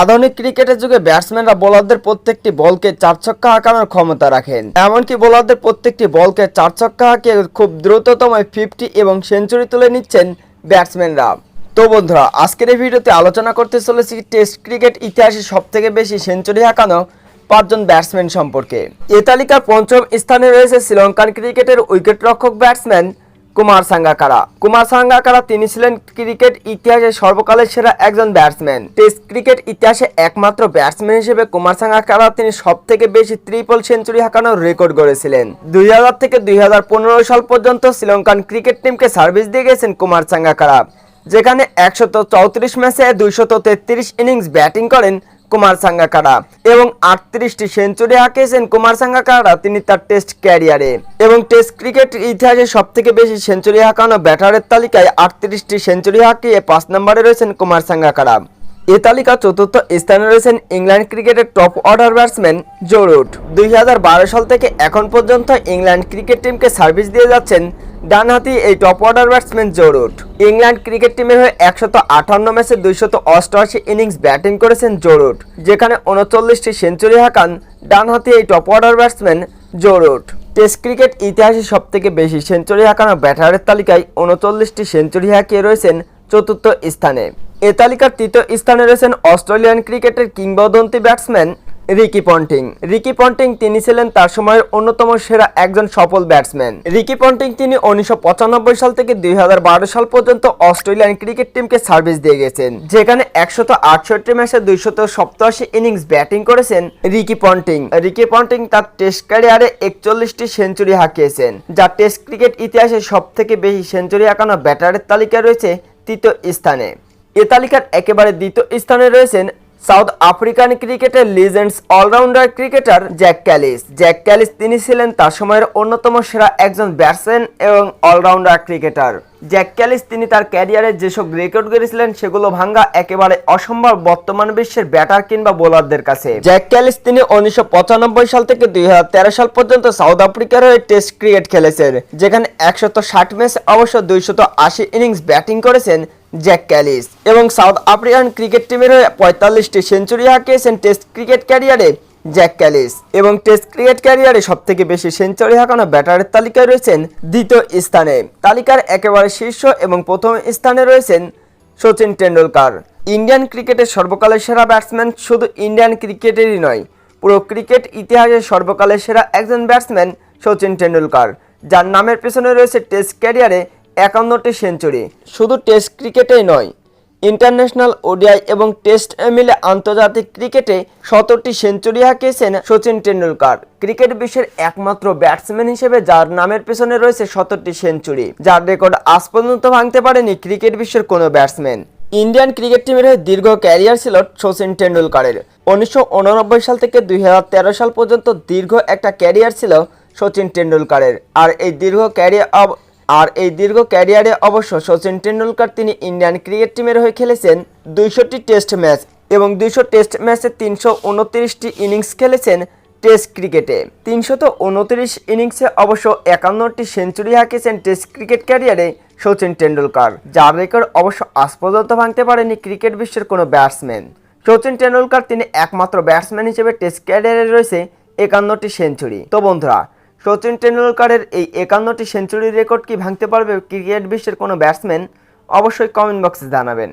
আধুনিক ক্রিকেটের যুগে ব্যাটসম্যানরা বোলারদের প্রত্যেকটি বলকে চার ছক্কা হাঁকানোর ক্ষমতা রাখেন। এমনকি বোলারদের প্রত্যেকটি বলকে চার ছক্কা হাঁকিয়ে খুব দ্রুততম ফিফটি এবং সেঞ্চুরি তুলে নিচ্ছেন ব্যাটসম্যানরা। তো বন্ধুরা, আজকের এই ভিডিওতে আলোচনা করতে চলেছি টেস্ট ক্রিকেট ইতিহাসে সব থেকে বেশি সেঞ্চুরি হাঁকানো পাঁচজন ব্যাটসম্যান সম্পর্কে। এ তালিকার পঞ্চম স্থানে রয়েছে শ্রীলঙ্কান ক্রিকেটের উইকেট রক্ষক ব্যাটসম্যান কুমার সাঙ্গাকারা। কুমার সাঙ্গাকারা তিনি ছিলেন ক্রিকেট ইতিহাসে সর্বকালের সেরা একজন ব্যাটসম্যান। টেস্ট ক্রিকেট ইতিহাসে একমাত্র ব্যাটসম্যান হিসেবে কুমার সাঙ্গাকারা তিনি সব থেকে বেশি ট্রিপল সেঞ্চুরি হাঁকানোর রেকর্ড গড়েছিলেন। দুই হাজার থেকে দুই হাজার পনেরো সাল পর্যন্ত শ্রীলঙ্কান ক্রিকেট টিমকে সার্ভিস দিয়ে গেছেন কুমার সাঙ্গাকারা, যেখানে একশত চৌত্রিশ ম্যাচে দুইশত তেত্রিশ ইনিংস ব্যাটিং করেন কুমার সাঙ্গাকারা এবং আটত্রিশটি সেঞ্চুরি হাঁকিয়েছেন কুমার সাঙ্গাকারা। তিনি তার টেস্ট ক্যারিয়ারে। এবং টেস্ট ক্রিকেট ইতিহাসে সব থেকে বেশি সেঞ্চুরি হাঁকানো ব্যাটারের তালিকায় আটত্রিশটি সেঞ্চুরি হাঁকিয়ে পাঁচ নম্বরে রয়েছেন কুমার সাঙ্গাকারা। এ তালিকা চতুর্থ স্থানে রয়েছেন ইংল্যান্ড ক্রিকেটের top order batsman Joe Root. দুই হাজার বারো সাল থেকে এখন পর্যন্ত ইংল্যান্ড ক্রিকেট টিমকে সার্ভিস দিয়ে যাচ্ছেন ডানহাতি এই top order batsman Joe Root England cricket টিমের হয়ে একশত আটান্ন ম্যাচে দুইশত অষ্টআশি ইনিংস ব্যাটিং করেছেন জো রুট যেখানে উনচল্লিশটি সেঞ্চুরি হাঁকান ডানহাতি এই top order batsman Joe Root test cricket ইতিহাসে সব থেকে বেশি সেঞ্চুরি হাঁকানো ব্যাটারের তালিকায় উনচল্লিশটি সেঞ্চুরি হাঁকিয়ে রয়েছেন চতুর্থ স্থানে। এ তালিকার তৃতীয় স্থানে রয়েছেন অস্ট্রেলিয়ান ক্রিকেটের কিংবদন্তি batsman Ricky Ponting. Ricky Ponting তিনি ছিলেন তার সময়ের অন্যতম সেরা একজন সফল ব্যাটসম্যান। রিকি পন্টিং তিনি উনিশশো সাল থেকে দুই সাল পর্যন্ত অস্ট্রেলিয়ান ক্রিকেট টিমকে সার্ভিস দিয়ে গেছেন। যেখানে একশত আটষট্টি ম্যাচে দুইশত সপ্তাশি ইনিংস ব্যাটিং করেছেন রিকি পন্টিং। রিকি পন্টিং তার টেস্ট ক্যারিয়ারে একচল্লিশটি সেঞ্চুরি হাঁকিয়েছেন, যা টেস্ট ক্রিকেট ইতিহাসে সব থেকে বেশি সেঞ্চুরি হাঁকানো ব্যাটারের তালিকায় রয়েছে তৃতীয় স্থানে। এ তালিকার একেবারে দ্বিতীয় স্থানে রয়েছেন সাউথ আফ্রিকান ক্রিকেটের legends allrounder cricketer Jacques Kallis. Jacques Kallis, তিনি ছিলেন তার সময়ের অন্যতম সেরা একজন ব্যাটসম্যান এবং অলরাউন্ডার ক্রিকেটার। জ্যাক ক্যালিস, তিনি তার ক্যারিয়ারে যেসব রেকর্ড গড়েছিলেন, সেগুলো ভাঙ্গা একেবারে অসম্ভব বর্তমান বিশ্বের ব্যাটার কিংবা বোলারদের কাছে। জ্যাক ক্যালিস, তিনি উনিশশো পঁচানব্বই সাল থেকে দুই হাজার তেরো সাল পর্যন্ত সাউথ আফ্রিকার হয়ে টেস্ট ক্রিকেট খেলেছেন, যেখানে একশত ষাট ম্যাচ, অবশ্য দুইশত আশি ইনিংস ব্যাটিং করেছেন। জ্যাক ক্যালিস এবং সাউথ আফ্রিকান ক্রিকেট টিমের হয়ে পঁয়তাল্লিশটি সেঞ্চুরি হাঁকিয়েছেন টেস্ট ক্রিকেট ক্যারিয়ারে জ্যাক ক্যালিস এবং টেস্ট ক্রিকেট ক্যারিয়ারে সব থেকে বেশি সেঞ্চুরি হাঁকানো ব্যাটারের তালিকায় রয়েছেন দ্বিতীয় স্থানে। তালিকার একেবারে শীর্ষ এবং প্রথম স্থানে রয়েছেন সচিন টেন্ডুলকার ইন্ডিয়ান ক্রিকেটের সর্বকালের সেরা ব্যাটসম্যান শুধু ইন্ডিয়ান ক্রিকেটেরই নয়, পুরো ক্রিকেট ইতিহাসের সর্বকালের সেরা একজন ব্যাটসম্যান সচিন টেন্ডুলকার যার নামের পেছনে রয়েছে টেস্ট ক্যারিয়ারে একান্নটি সেঞ্চুরি। শুধু টেস্ট ক্রিকেটেই নয়, ইন্টারন্যাশনাল ওডিআই এবং টেস্ট মিলে আন্তর্জাতিক ক্রিকেটে সতেরোটি সেঞ্চুরি হাঁকিয়েছেন সচিন টেন্ডুলকার ক্রিকেট বিশ্বের একমাত্র ব্যাটসম্যান হিসেবে যার নামের পেছনে রয়েছে সতেরোটি সেঞ্চুরি। যার রেকর্ড আজ পর্যন্ত ভাঙতে পারেনি ক্রিকেট বিশ্বের কোনো ব্যাটসম্যান। ইন্ডিয়ান ক্রিকেট টিমের হয়ে দীর্ঘ ক্যারিয়ার ছিল সচিন টেন্ডুলকারের উনিশশো সাল থেকে দুই হাজার তেরো সাল পর্যন্ত দীর্ঘ একটা ক্যারিয়ার ছিল সচিন টেন্ডুলকারের আর এই দীর্ঘ ক্যারিয়ার আর এই দীর্ঘ ক্যারিয়ারে অবশ্য সচিন টেন্ডুলকার তিনি ইন্ডিয়ান ক্রিকেট টিমের হয়ে খেলেছেন দুইশোটি টেস্ট ম্যাচ এবং দুইশো টেস্ট ম্যাচে তিনশো উনত্রিশটি ইনিংস খেলেছেন টেস্ট ক্রিকেটে। তিনশত উনত্রিশ ইনিংসে অবশ্য একান্নটি সেঞ্চুরি হাঁকিয়েছেন টেস্ট ক্রিকেট ক্যারিয়ারে সচিন টেন্ডুলকার যার রেকর্ড অবশ্য আজ পর্যন্ত ভাঙতে পারেনি ক্রিকেট বিশ্বের কোনো ব্যাটসম্যান। সচিন টেন্ডুলকার তিনি একমাত্র ব্যাটসম্যান হিসেবে টেস্ট ক্যারিয়ারে রয়েছে একান্নটি সেঞ্চুরি। তো বন্ধুরা সচিন টেন্ডুলকারের এই একান্নটি সেঞ্চুরির রেকর্ড কি ভাঙতে পারবে ক্রিকেট বিশ্বের কোনো ব্যাটসম্যান? অবশ্যই কমেন্ট বক্সে জানাবেন।